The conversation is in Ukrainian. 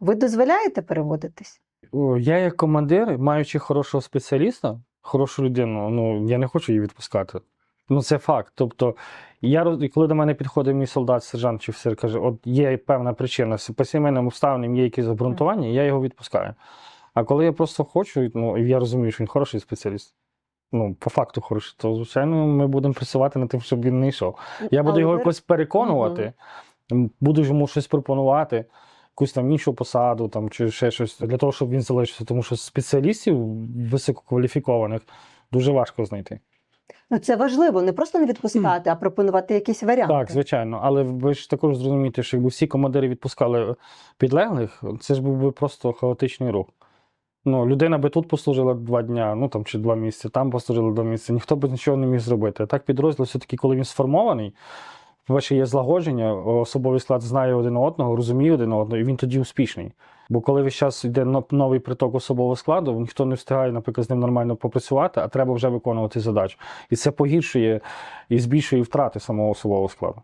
Ви дозволяєте переводитись? О, Я як командир, маючи хорошого спеціаліста, хорошу людину, ну я не хочу її відпускати. Ну це факт. Тобто, я коли до мене підходить мій солдат, сержант чи офіцер, каже, от є певна причина, по сімейним обставинам є якісь обґрунтування, я його відпускаю. А коли я просто хочу, ну я розумію, що він хороший спеціаліст. Ну, по факту хороший, то звичайно ми будемо працювати над тим, щоб він не йшов. Я буду Але його ви- якось переконувати, м, буду йому щось пропонувати, якусь там іншу посаду там, чи ще щось, для того, щоб він залишився. Тому що спеціалістів висококваліфікованих дуже важко знайти. Ну це важливо, не просто не відпускати, а пропонувати якісь варіанти. Так, звичайно. Але ви ж також зрозумієте, що якби всі командири відпускали підлеглих, це ж був би просто хаотичний рух. Ну, людина би тут послужила два дня, ну там чи два місяці, там послужила два місяці, ніхто б нічого не міг зробити. А так підрозділ, все-таки, коли він сформований, по-перше, є злагодження, особовий склад знає один одного, розуміє один одного, і він тоді успішний. Бо коли весь час йде но- новий приток особового складу, ніхто не встигає, наприклад, з ним нормально попрацювати, а треба вже виконувати задачу. І це погіршує і збільшує втрати самого особового складу.